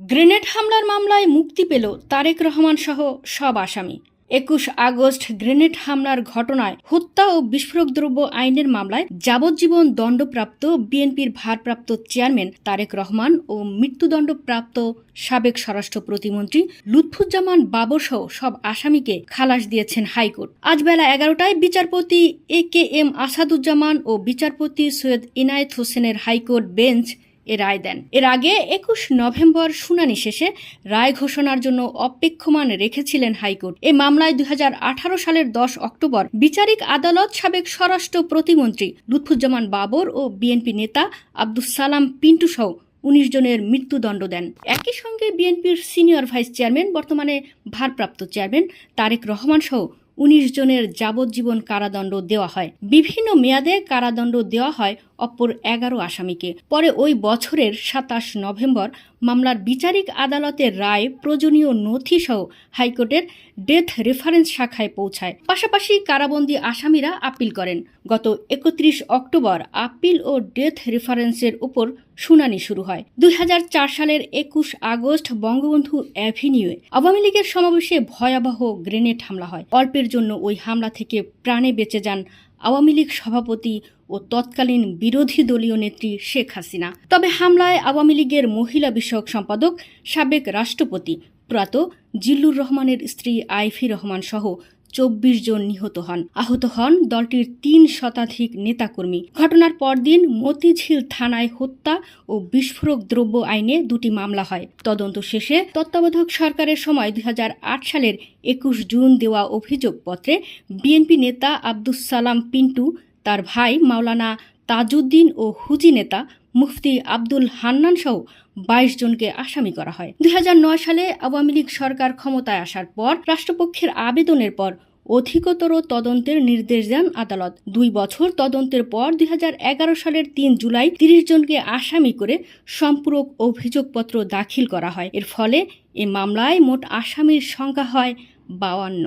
Grenade হামলার মামলায় মুক্তি পেল তারেক রহমান সহ সব আসামি। একুশ আগস্ট গ্রেনেড হামলার ঘটনায় হত্যা ও বিস্ফোরক দ্রব্য আইনের মামলায় যাবজ্জীবন দণ্ডপ্রাপ্ত বিএনপির ভারপ্রাপ্ত চেয়ারম্যান তারেক রহমান ও মৃত্যুদণ্ডপ্রাপ্ত সাবেক স্বরাষ্ট্র প্রতিমন্ত্রী লুৎফুজ্জামান বাবর সহ সব আসামিকে খালাস দিয়েছেন হাইকোর্ট। আজ বেলা এগারোটায় বিচারপতি এ কে এম আসাদুজ্জামান ও বিচারপতি সৈয়দ ইনায়েত হোসেনের হাইকোর্ট বেঞ্চ এ রায় দেন। এর আগে একুশ নভেম্বর শুনানি শেষে রায় ঘোষণার জন্য অপেক্ষমান রেখেছিলেন হাইকোর্ট। এ মামলায় দু হাজার আঠারো সালের দশ অক্টোবর বিচারিক আদালত সাবেক স্বরাষ্ট্র প্রতিমন্ত্রী লুৎফুজ্জামান বাবর ও বিএনপি নেতা আব্দুস সালাম পিন্টু সহ উনিশ জনের মৃত্যুদণ্ড দেন। একই সঙ্গে বিএনপির সিনিয়র ভাইস চেয়ারম্যান, বর্তমানে ভারপ্রাপ্ত চেয়ারম্যান তারেক রহমান সহ উনিশ জনের যাবজ্জীবন কারাদণ্ড দেওয়া হয়। বিভিন্ন মেয়াদে কারাদণ্ড দেওয়া হয় অপর এগারো আসামিকে। পরে ওই বছরের সাতাশ নভেম্বর মামলার বিচারিক আদালতের রায় প্রয়োজনীয় নথি সহ হাইকোর্টের ডেথ রেফারেন্স শাখায় পৌঁছায়। পাশাপাশি কারাবন্দী আসামিরা আপিল করেন। গত একত্রিশ অক্টোবর আপিল ও ডেথ রেফারেন্সের উপর শুনানি শুরু হয়। দুই হাজার চার সালের একুশ আগস্ট বঙ্গবন্ধু অ্যাভিনিউয়ে আওয়ামী লীগের সমাবেশে ভয়াবহ গ্রেনেড হামলা হয়। অল্পের জন্য ওই হামলা থেকে প্রাণে বেঁচে যান আওয়ামী লীগ সভাপতি ও তৎকালীন বিরোধী দলীয় নেত্রী শেখ হাসিনা। তবে হামলায় আওয়ামী লীগের মহিলা বিষয়ক সম্পাদক, সাবেক রাষ্ট্রপতি প্রাত জিল্লুর রহমানের স্ত্রী আইফি রহমান সহ চব্বিশ জন নিহত হন। আহত হন দলটির তিন শতাধিক নেতাকর্মী। ঘটনার পরদিন মতিঝিল থানায় হত্যা ও বিস্ফোরক দ্রব্য আইনে দুটি মামলা হয়। তদন্ত শেষে তত্ত্বাবধায়ক সরকারের সময় দুই হাজার আট সালের একুশ জুন দেওয়া অভিযোগপত্রে বিএনপি নেতা আব্দুস সালাম পিন্টু, তার ভাই মাওলানা তাজউদ্দিন ও হুজি নেতা মুফতি আব্দুল হান্নান সহ বাইশ জনকে আসামি করা হয়। দুই হাজার নয় সালে আওয়ামী লীগ সরকার ক্ষমতায় আসার পর রাষ্ট্রপক্ষের আবেদনের পর অধিকতর তদন্তের নির্দেশ দেন আদালত। দুই বছর তদন্তের পর দুই হাজার এগারো সালের তিন জুলাই তিরিশ জনকে আসামি করে সম্পূরক অভিযোগপত্র দাখিল করা হয়। এর ফলে এ মামলায় মোট আসামির সংখ্যা হয় বাউান্ন